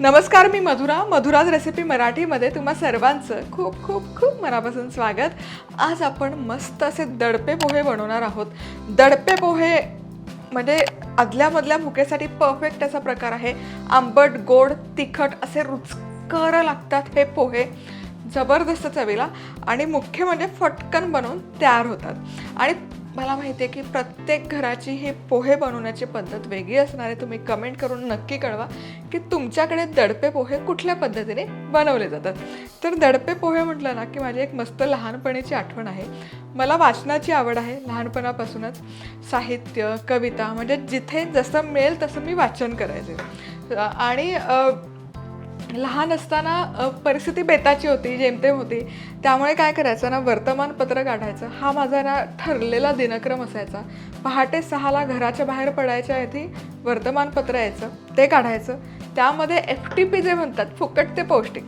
नमस्कार मी मधुरा. मधुराज रेसिपी मराठीमध्ये तुम्हा सर्वांचं खूप खूप खूप मनापासून स्वागत. आज आपण मस्त असे दडपे पोहे बनवणार आहोत. दडपे पोहे म्हणजे आदल्यामधल्या भुकेसाठी परफेक्ट असा प्रकार आहे. आंबट गोड तिखट असे रुचकर लागतात हे पोहे. जबरदस्त चवीला. आणि मुख्य म्हणजे फटकन बनवून तयार होतात. आणि मला माहिती आहे की प्रत्येक घराची ही पोहे बनवण्याची पद्धत वेगळी असणार आहे. तुम्ही कमेंट करून नक्की कळवा की तुमच्याकडे दडपे पोहे कुठल्या पद्धतीने बनवले जातात. तर दडपे पोहे म्हटलं ना की माझी एक मस्त लहानपणीची आठवण आहे. मला वाचनाची आवड आहे लहानपणापासूनच. साहित्य कविता म्हणजे जिथे जसं मिळेल तसं मी वाचन करायचे. आणि लहान असताना परिस्थिती बेताची होती जेमतेम होती. त्यामुळे काय करायचं ना वर्तमानपत्र काढायचं. हा माझा ना ठरलेला दिनक्रम असायचा. पहाटे सहाला घराच्या बाहेर पडायच्या आधी वर्तमानपत्र यायचं ते काढायचं. त्यामध्ये एफ टी पी जे म्हणतात फुकट ते पौष्टिक.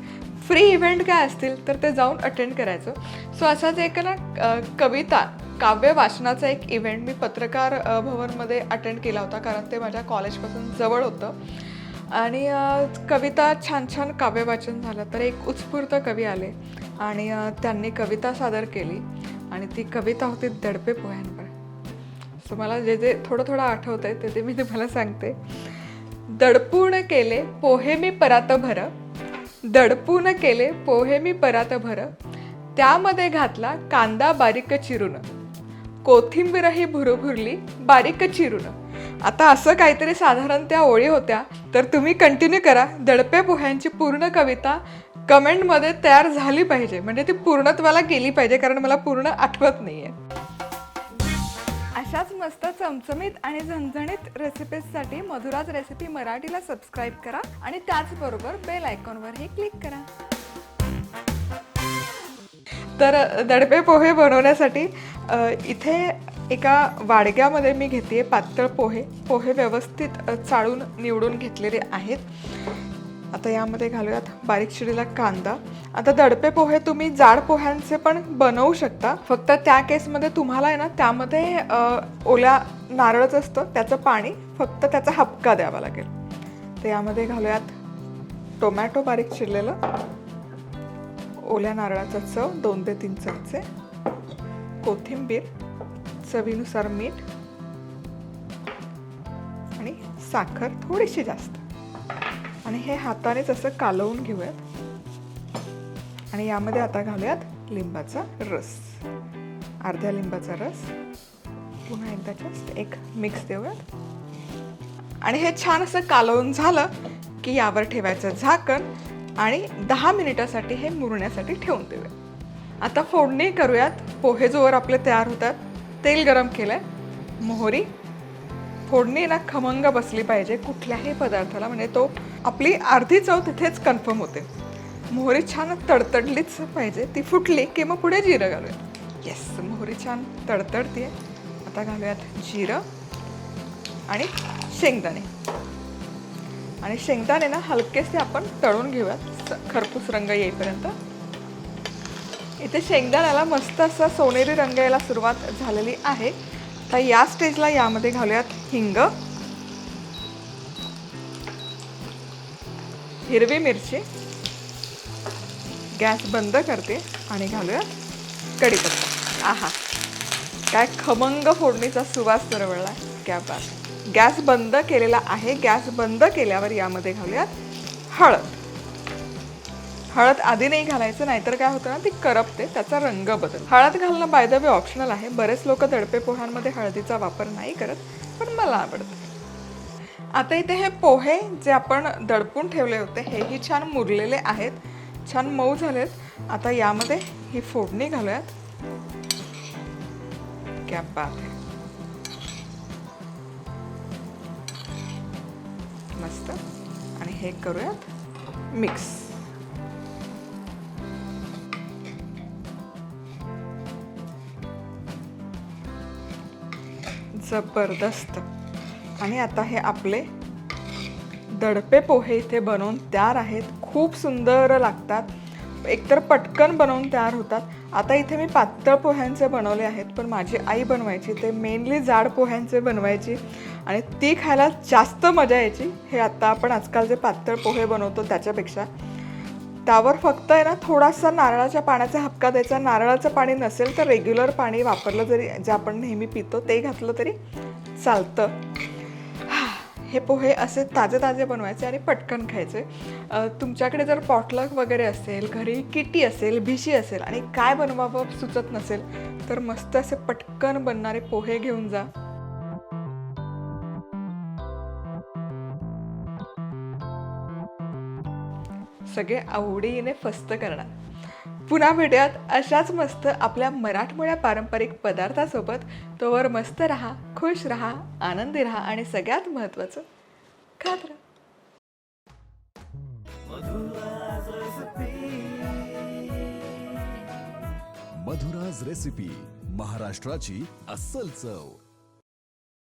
फ्री इव्हेंट काय असतील तर ते जाऊन अटेंड करायचं. सो असाच एक ना कविता काव्य वाचनाचा एक इव्हेंट मी पत्रकार भवनमध्ये अटेंड केला होता कारण ते माझ्या कॉलेजपासून जवळ होतं. आणि कविता छान छान काव्यवाचन झालं तर एक उत्स्फूर्त कवी आले आणि त्यांनी कविता सादर केली आणि ती कविता होती दडपे पोह्यांवर. सो मला जे जे थोडं थोडं आठवत आहे ते ते मी तुम्हाला सांगते. दडपून केले पोहे मी परात भर दडपून केले पोहे मी परात भर त्यामध्ये घातला कांदा बारीक चिरून. कोथिंबीरही भुरभुरली बारीक चिरून. आता असं काहीतरी साधारण त्या ओळी होत्या तर तुम्ही कंटिन्यू करा. दडपे पोह्यांची पूर्ण कविता कमेंटमध्ये तयार झाली पाहिजे. म्हणजे ती पूर्णत्वाला गेली पाहिजे कारण मला पूर्ण आठवत नाही आहे अशाच मस्त चमचमीत आणि झणझणीत रेसिपीजसाठी मधुराज रेसिपी मराठीला सबस्क्राईब करा आणि त्याचबरोबर बेल आयकॉनवरही क्लिक करा. तर दडपे पोहे बनवण्यासाठी इथे एका वाडग्यामध्ये मी घेते पातळ पोहे. पोहे व्यवस्थित चाळून निवडून घेतलेले आहेत. आता यामध्ये घालूयात बारीक चिरलेला कांदा. आता दडपे पोहे तुम्ही जाड पोह्यांचे पण बनवू शकता. फक्त त्या केसमध्ये तुम्हाला आहे ना त्यामध्ये ओल्या नारळच असतं त्याचं पाणी फक्त त्याचा हपका द्यावा लागेल. तर यामध्ये घालूयात टोमॅटो बारीक चिरलेलं. ओल्या नारळाचा चव दोन ते तीन चमचे. कोथिंबीर. चवीनुसार मीठ आणि साखर थोडीशी जास्त. आणि हे हातानेच असं कालवून घेऊयात. आणि यामध्ये आता घालूयात लिंबाचा रस. अर्ध्या लिंबाचा रस. पुन्हा एकदा जास्त एक मिक्स देऊयात. आणि हे छान असं कालवून झालं की यावर ठेवायचं झाकण आणि दहा मिनिटासाठी हे मुरण्यासाठी ठेवून देऊया आता फोडणी करूयात. पोहे जोवर आपले तयार होतात. तेल गरम केलं आहे मोहरी. फोडणी ना खमंग बसली पाहिजे कुठल्याही पदार्थाला. म्हणजे तो आपली अर्धी चव तिथेच कन्फर्म होते. मोहरी छान तडतडलीच पाहिजे. ती फुटली की मग पुढे जिरं घालूयात येस मोहरी छान तडतडते आता घालूयात जिरं आणि शेंगदाणे. आणि शेंगदाणे ना हलकेसे आपण तळून घेऊयात. खरपूस रंग येईपर्यंत. इथे शेंगदाण्याला मस्त असा सोनेरी रंग यायला सुरुवात झालेली आहे. तर या स्टेजला यामध्ये घालूयात हिंग हिरवी मिरची गॅस बंद करते आणि घालूया कढीपत्ता. आहा काय खमंग फोडणीचा सुवास दरवळला. गॅपात गॅस बंद केलेला आहे. गॅस बंद केल्यावर यामध्ये घालूयात हळद. हळद आधी नाही घालायचं नाहीतर काय होतं ना ती करपते त्याचा रंग बदल हळद घालणं बाय द वे ऑप्शनल आहे. बरेच लोक दडपे पोह्यांमध्ये हळदीचा वापर नाही करत पण मला आवडतं. आता इथे हे पोहे जे आपण दडपून ठेवले होते हेही छान मुरलेले आहेत. छान मऊ झालेत. आता यामध्ये ही फोडणी घालूयात. क्या बात है. मस्त. आणि हे करूयात मिक्स जबरदस्त. आणि आता हे आपले दडपे पोहे इथे बनवून तयार आहेत. खूप सुंदर लागतात. एकतर पटकन बनवून तयार होतात. आता इथे मी पातळ पोह्यांचे बनवले आहेत पण माझी आई बनवायची ते मेनली जाड पोह्यांचे बनवायची आणि ती खायला जास्त मजा यायची. हे आत्ता आपण आजकाल जे पातळ पोहे बनवतो त्याच्यापेक्षा. त्यावर फक्त आहे ना थोडासा नारळाच्या पाण्याचा हपका द्यायचा. नारळाचं पाणी नसेल तर रेग्युलर पाणी वापरलं जरी जे आपण नेहमी पितो ते घातलं तरी चालतं. हे पोहे असे ताजे ताजे बनवायचे आणि पटकन खायचे. तुमच्याकडे जर पॉटलक वगैरे असेल घरी किटी असेल भिशी असेल आणि काय बनवावं सुचत नसेल तर मस्त असे पटकन बनणारे पोहे घेऊन जा. सगळे आवडीने फस्त करणार. पुन्हा भेटूयात अशाच मस्त आपल्या मराठमोळ्या पारंपरिक पदार्थासोबत. तोवर मस्त राहा खुश राहा आनंदी राहा आणि सगळ्यात महत्त्वाचं खात राहा मधुराज रेसिपी महाराष्ट्राची अस्सल चव.